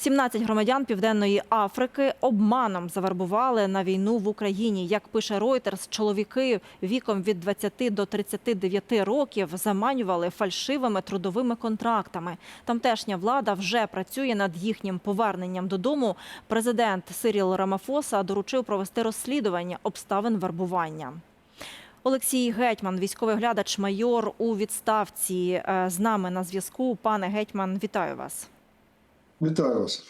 17 громадян Південної Африки обманом завербували на війну в Україні. Як пише Reuters, чоловіки віком від 20 до 39 років заманювали фальшивими трудовими контрактами. Тамтешня влада вже працює над їхнім поверненням додому. Президент Сиріл Рамафоса доручив провести розслідування обставин вербування. Олексій Гетьман, військовий глядач, майор у відставці, е, з нами на зв'язку. Пане Гетьман, вітаю вас. Вітаю вас.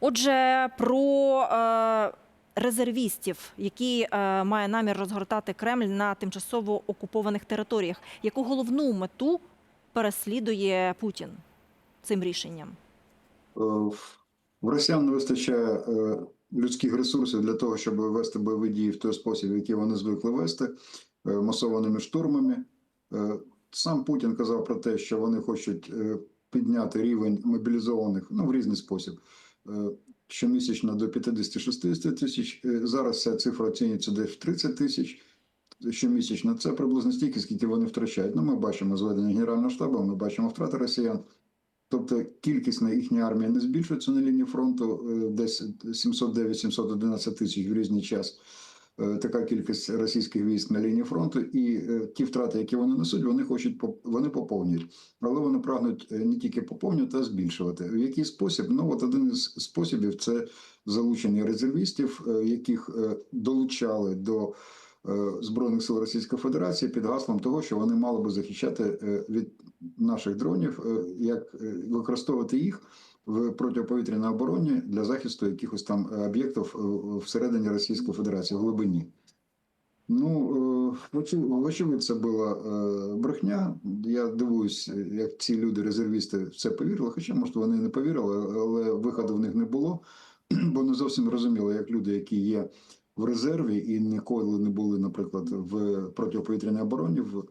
Отже, про е, резервістів, які е, має намір розгортати Кремль на тимчасово окупованих територіях. Яку головну мету переслідує Путін цим рішенням? Е, В росіян не вистачає е, людських ресурсів для того, щоб вести бойові дії в той спосіб, який вони звикли вести, е, масованими штурмами. Е, Сам Путін казав про те, що вони хочуть е, підняти рівень мобілізованих ну, в різний спосіб. Е, Щомісячно до 50-60 тисяч. Е, Зараз ця цифра оцінюється десь в 30 тисяч щомісячно. Це приблизно стільки, скільки вони втрачають. Ну, ми бачимо зведення Генерального штабу, ми бачимо втрати росіян. Тобто кількість на їхній армії не збільшується на лінії фронту е, десь 709-711 тисяч в різний час. Е, Така кількість російських військ на лінії фронту, і е, ті втрати, які вони несуть, вони хочуть вони поповнюють, але вони прагнуть е, не тільки поповнювати, а збільшувати. В який спосіб? Ну от один із способів це залучення резервістів, яких долучали до збройних сил Російської Федерації під гаслом того, що вони мали би захищати е, від наших дронів, е, як е, використовувати їх в протиповітряній обороні для захисту якихось там е, об'єктів е, всередині Російської Федерації в глибині. Ну, е, вочевидь, це була е, брехня. Я дивуюсь, як ці люди, резервісти, в це повірили. Хоча, може, вони не повірили, але виходу в них не було, бо не зовсім розуміли, як люди, які є в резерві і ніколи не були, наприклад, в протиповітряній обороні, в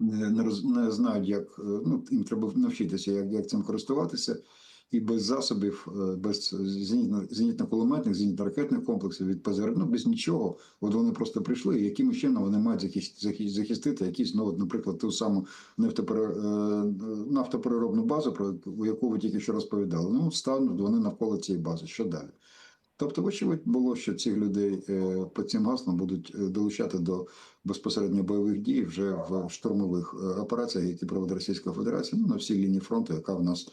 не, роз- не знають, як е, ну їм треба навчитися, як, як цим користуватися, і без засобів, е, без зенітно- зенітно-кулеметних, зенітно-ракетних комплексів від ПЗР, ну без нічого. От вони просто прийшли, і яким чином вони мають захис- захис- захистити якісь, ну, от, наприклад, ту саму е, нафтопереробну базу, про яку ви тільки що розповідали. Ну, стануть вони навколо цієї бази. Що далі? Тобто, вочевидь, було, що цих людей е, по цим гаслам будуть е, долучати до безпосередньо бойових дій вже в штурмових е, операціях, які проводить Російська Федерація, ну на всій лінії фронту, яка в нас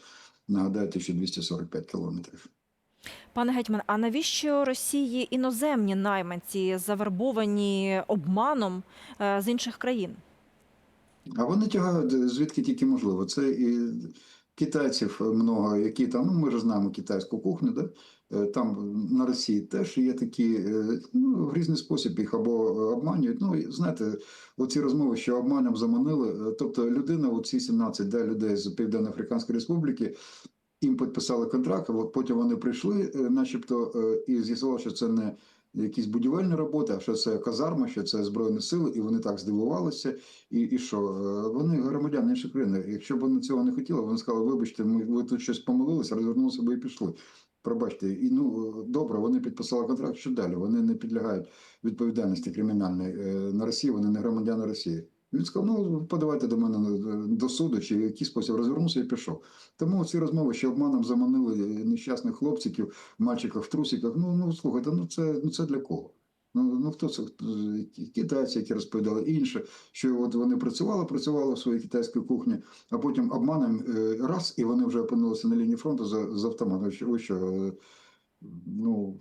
нагадаю 1245 кілометрів. Пане Гетьман, а навіщо Росії іноземні найманці завербовані обманом з інших країн? А вони тягають звідки тільки можливо. Це і китайців много, які там, ну ми ж знаємо китайську кухню, да? Е, там на Росії теж є такі, е, ну, в різний спосіб їх або обманюють. Ну, знаєте, оці розмови, що обманом заманили, е, тобто людина, оці 17 да, людей з Південно-Африканської Республіки, їм підписали контракт, от потім вони прийшли, начебто, і з'ясували, що це не якісь будівельні роботи, а що це казарма, що це Збройні сили, і вони так здивувалися. І, і що? Е, Вони громадяни інших країн, Якщо б вони цього не хотіли, вони сказали, вибачте, ми, ви тут щось помилилися, розвернулися би і пішли. Пробачте, і ну добре, вони підписали контракт. Що далі? Вони не підлягають відповідальності кримінальної е, на Росії, вони не громадяни Росії. Він сказав, ну подавайте до мене до суду, чи який спосіб розвернувся і пішов. Тому ці розмови, що обманом заманили нещасних хлопчиків, мальчиків в трусиках. Ну ну слухайте, ну це ну це для кого? Ну ну хто це китайці, які розповідали інше, що от вони працювали, працювали в своїй китайській кухні, а потім обманом е, раз, і вони вже опинилися на лінії фронту за, за автоматом. Що що? е, Ну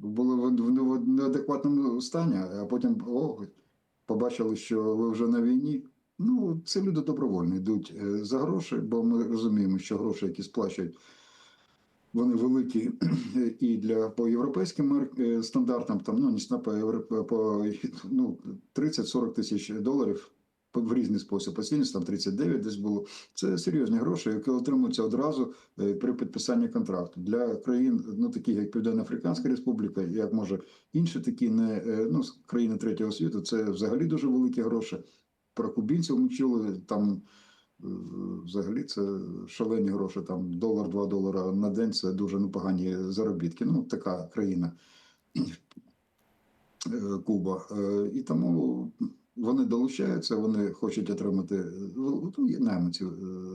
були в неадекватному стані, а потім о, побачили, що ви вже на війні. Ну, це люди добровольно йдуть е, за гроші, бо ми розуміємо, що гроші, які сплачують, вони великі і для по європейським е, стандартам, там ну не по по ну 30-40 тисяч доларів в різний спосіб. Останній там 39 десь було. Це серйозні гроші, які отримуються одразу е, при підписанні контракту для країн, ну таких як Південно-Африканська Республіка, як може інші такі не е, ну країни третього світу. Це взагалі дуже великі гроші. Про кубінців ми чули там. е, Взагалі це шалені гроші, там долар-два долара на день це дуже непогані заробітки. Ну, така країна. Куба. І тому вони долучаються, вони хочуть отримати е, ну, найманці, е,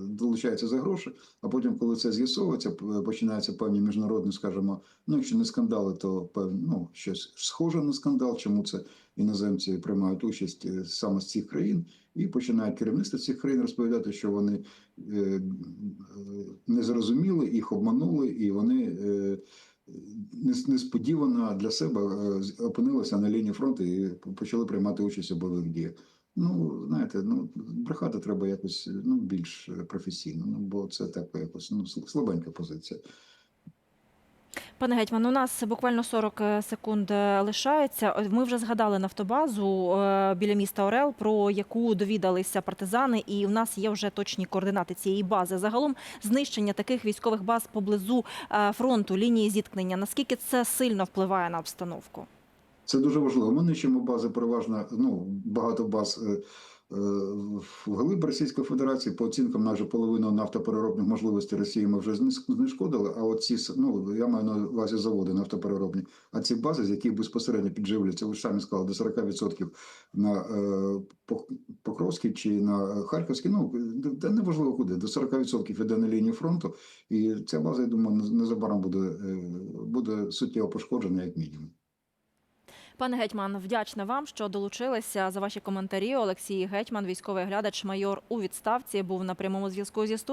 долучаються за гроші, а потім, коли це з'ясовується, починаються певні міжнародні, скажімо, ну якщо не скандали, то певні, ну, щось схоже на скандал, чому це іноземці приймають участь е, саме з цих країн, і починають керівництво цих країн розповідати, що вони не зрозуміли, їх обманули, і вони. Е, нес- несподівано для себе е, опинилися на лінії фронту і почали приймати участь у бойових діях. Ну, знаєте, ну брехати треба якось ну, більш професійно, ну бо це так якось ну, слабенька позиція. Пане Гетьман, у нас буквально 40 секунд е, лишається. Ми вже згадали нафтобазу е, біля міста Орел, про яку довідалися партизани, і у нас є вже точні координати цієї бази. Загалом знищення таких військових баз поблизу е, фронту, лінії зіткнення. Наскільки це сильно впливає на обстановку? Це дуже важливо. Ми нищимо бази переважно, ну багато баз е, е, в глиб Російської Федерації. По оцінкам, майже половину нафтопереробних можливостей Росії ми вже знешкодили. А от ці с- ну я маю на увазі заводи нафтопереробні. А ці бази, з яких безпосередньо підживлюються, ви ж самі сказали, до 40% на е, Покровській чи на Харківській, ну де неважливо куди, до 40% іде на лінії фронту. І ця база, я думаю, незабаром буде, е, буде суттєво пошкоджена, як мінімум. Пане Гетьман, вдячна вам, що долучилися за ваші коментарі. Олексій Гетьман, військовий глядач, майор у відставці, був на прямому зв'язку зі студією.